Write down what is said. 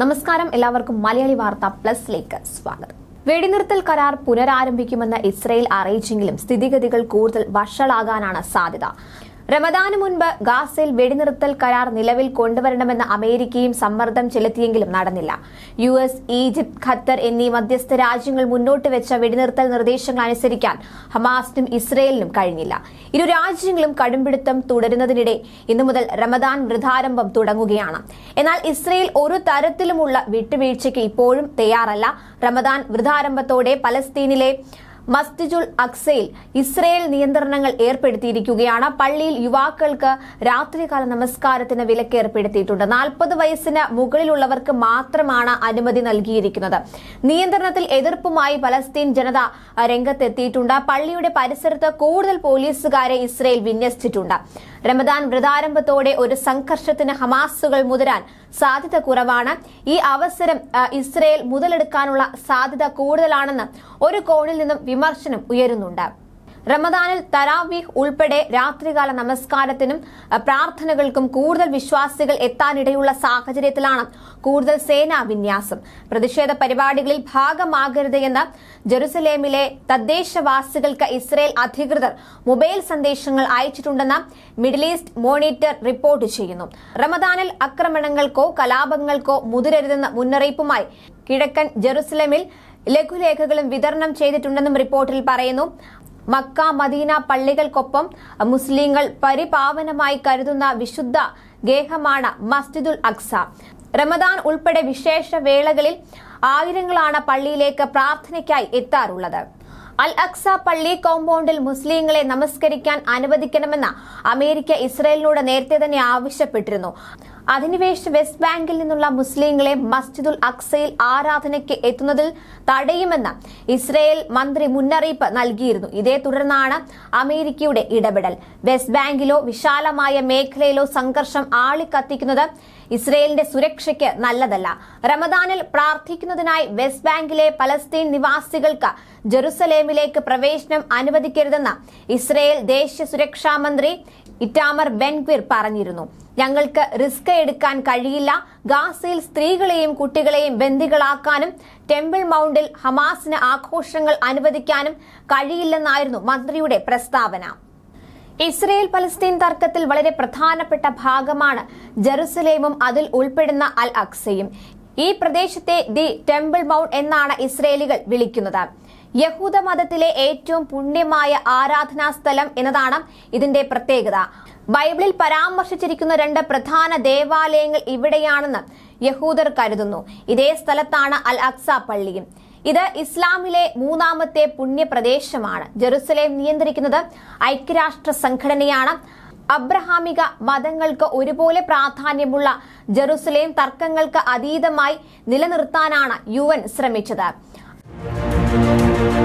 നമസ്കാരം. എല്ലാവർക്കും മലയാളി വാർത്ത പ്ലസിലേക്ക് സ്വാഗതം. വെടിനിർത്തൽ കരാർ പുനരാരംഭിക്കുമെന്ന് ഇസ്രയേൽ അറിയിച്ചെങ്കിലും സ്ഥിതിഗതികൾ കൂടുതൽ വഷളാകാനാണ് സാധ്യത. റമദാന് മുൻപ് ഗാസയിൽ വെടിനിർത്തൽ കരാർ നിലവിൽ കൊണ്ടുവരണമെന്ന് അമേരിക്കയും സമ്മർദ്ദം ചെലുത്തിയെങ്കിലും നടന്നില്ല. യു എസ് ഈജിപ്ത് ഖത്തർ എന്നീ മധ്യസ്ഥ രാജ്യങ്ങൾ മുന്നോട്ട് വെച്ച വെടിനിർത്തൽ നിർദ്ദേശങ്ങൾ അനുസരിക്കാൻ ഹമാസിനും ഇസ്രയേലിനും കഴിഞ്ഞില്ല. ഇരു രാജ്യങ്ങളും കടുംപിടുത്തം തുടരുന്നതിനിടെ ഇന്നു മുതൽ റമദാൻ വൃദ്ധാരംഭം തുടങ്ങുകയാണ്. എന്നാൽ ഇസ്രയേൽ ഒരു തരത്തിലുമുള്ള വിട്ടുവീഴ്ചയ്ക്ക് ഇപ്പോഴും തയ്യാറല്ല. റമദാൻ വൃദ്ധാരംഭത്തോടെ പലസ്തീനിലെ മസ്തിജുൽ അക്സയിൽ ഇസ്രയേൽ നിയന്ത്രണങ്ങൾ ഏർപ്പെടുത്തിയിരിക്കുകയാണ്. പള്ളിയിൽ യുവാക്കൾക്ക് രാത്രികാല നമസ്കാരത്തിന് വിലക്ക് ഏർപ്പെടുത്തിയിട്ടുണ്ട്. നാൽപ്പത് വയസ്സിന് മുകളിലുള്ളവർക്ക് മാത്രമാണ് അനുമതി നൽകിയിരിക്കുന്നത്. നിയന്ത്രണത്തിൽ എതിർപ്പുമായി പലസ്തീൻ ജനത രംഗത്തെത്തിയിട്ടുണ്ട്. പള്ളിയുടെ പരിസരത്ത് കൂടുതൽ പോലീസുകാരെ ഇസ്രയേൽ വിന്യസിച്ചിട്ടുണ്ട്. റമദാൻ വ്രതാരംഭത്തോടെ ഒരു സംഘർഷത്തിന് ഹമാസുകൾ മുതിരാൻ സാധ്യത കുറവാണ്. ഈ അവസരം ഇസ്രയേൽ മുതലെടുക്കാനുള്ള സാധ്യത കൂടുതലാണെന്ന് ഒരു കോണിൽ നിന്നും വിമർശനം ഉയരുന്നുണ്ട്. റമദാനിൽ തരാവീഹ് ഉൾപ്പെടെ രാത്രികാല നമസ്കാരത്തിനും പ്രാർത്ഥനകൾക്കും കൂടുതൽ വിശ്വാസികൾ എത്താനിടയുള്ള സാഹചര്യത്തിലാണ് കൂടുതൽ സേനാ വിന്യാസം. പ്രതിഷേധ പരിപാടികളിൽ ഭാഗമാകരുതെന്ന് ജെറുസലേമിലെ തദ്ദേശവാസികൾക്ക് ഇസ്രയേൽ അധികൃതർ മൊബൈൽ സന്ദേശങ്ങൾ അയച്ചിട്ടുണ്ടെന്ന് മിഡിൽ ഈസ്റ്റ് മോണിറ്റർ റിപ്പോർട്ട് ചെയ്യുന്നു. റമദാനിൽ ആക്രമണങ്ങൾക്കോ കലാപങ്ങൾക്കോ മുതിരരുതെന്ന മുന്നറിയിപ്പുമായി കിഴക്കൻ ജെറുസലേമിൽ ലഘുലേഖകളും വിതരണം ചെയ്തിട്ടുണ്ടെന്നും റിപ്പോർട്ടിൽ പറയുന്നു. മക്ക മദീന പള്ളികൾക്കൊപ്പം മുസ്ലിങ്ങൾ പരിപാവനമായി കരുതുന്ന വിശുദ്ധ ഗേഹമാണ് മസ്ജിദുൽ അക്സ. റമദാൻ ഉൾപ്പെടെ വിശേഷ വേളകളിൽ ആയിരങ്ങളാണ് പള്ളിയിലേക്ക് പ്രാർത്ഥനയ്ക്കായി എത്താറുള്ളത്. അൽ അക്സ പള്ളി കോമ്പൗണ്ടിൽ മുസ്ലിങ്ങളെ നമസ്കരിക്കാൻ അനുവദിക്കണമെന്ന് അമേരിക്ക ഇസ്രയേലിനോട് നേരത്തെ തന്നെ ആവശ്യപ്പെട്ടിരുന്നു. അധിനിവേശ വെസ്റ്റ് ബാങ്കിൽ നിന്നുള്ള മുസ്ലിങ്ങളെ മസ്ജിദുൽ അക്സയിൽ ആരാധനയ്ക്ക് എത്തുന്നതിൽ തടയുമെന്ന് ഇസ്രയേൽ മന്ത്രി മുന്നറിയിപ്പ് നൽകിയിരുന്നു. ഇതേ തുടർന്നാണ് അമേരിക്കയുടെ ഇടപെടൽ. വെസ്റ്റ് ബാങ്കിലോ വിശാലമായ മേഖലയിലോ സംഘർഷം ആളിക്കത്തിക്കുന്നത് ഇസ്രയേലിന്റെ സുരക്ഷയ്ക്ക് നല്ലതല്ല. റമദാനിൽ പ്രാർത്ഥിക്കുന്നതിനായി വെസ്റ്റ് ബാങ്കിലെ പലസ്തീൻ നിവാസികൾക്ക് ജെറുസലേമിലേക്ക് പ്രവേശനം അനുവദിക്കരുതെന്ന് ഇസ്രയേൽ ദേശീയ സുരക്ഷാ മന്ത്രി ഇറ്റാമർ ബെൻഗ്വിർ പറഞ്ഞിരുന്നു. ഞങ്ങൾക്ക് റിസ്ക് എടുക്കാൻ കഴിയില്ല. ഗാസയിൽ സ്ത്രീകളെയും കുട്ടികളെയും ബന്ദികളാക്കാനും ടെമ്പിൾ മൗണ്ടിൽ ഹമാസിന് ആഘോഷങ്ങൾ അനുവദിക്കാനും കഴിയില്ലെന്നായിരുന്നു മന്ത്രിയുടെ പ്രസ്താവന. ഇസ്രയേൽ പലസ്തീൻ തർക്കത്തിൽ വളരെ പ്രധാനപ്പെട്ട ഭാഗമാണ് ജെറുസലേമും അതിൽ ഉൾപ്പെടുന്ന അൽ അക്സയും. ഈ പ്രദേശത്തെ ദി ടെമ്പിൾ മൗണ്ട് എന്നാണ് ഇസ്രയേലികൾ വിളിക്കുന്നത്. യഹൂദ മതത്തിലെ ഏറ്റവും പുണ്യമായ ആരാധനാ സ്ഥലം എന്നതാണ് ഇതിന്റെ പ്രത്യേകത. ബൈബിളിൽ പരാമർശിച്ചിരിക്കുന്ന രണ്ട് പ്രധാന ദേവാലയങ്ങൾ ഇവിടെയാണെന്ന് യഹൂദർ കരുതുന്നു. ഇതേ സ്ഥലത്താണ് അൽ അക്സ പള്ളിയും ഇത് ഇസ്ലാമിലെ മൂന്നാമത്തെ പുണ്യപ്രദേശമാണ്. ജെറുസലേം നിയന്ത്രിക്കുന്നത് ഐക്യരാഷ്ട്ര സംഘടനയാണ്. അബ്രഹാമിക മതങ്ങൾക്ക് ഒരുപോലെ പ്രാധാന്യമുള്ള ജെറുസലേം തർക്കങ്ങൾക്ക് അതീതമായി നിലനിർത്താനാണ് യു എൻ ശ്രമിച്ചത്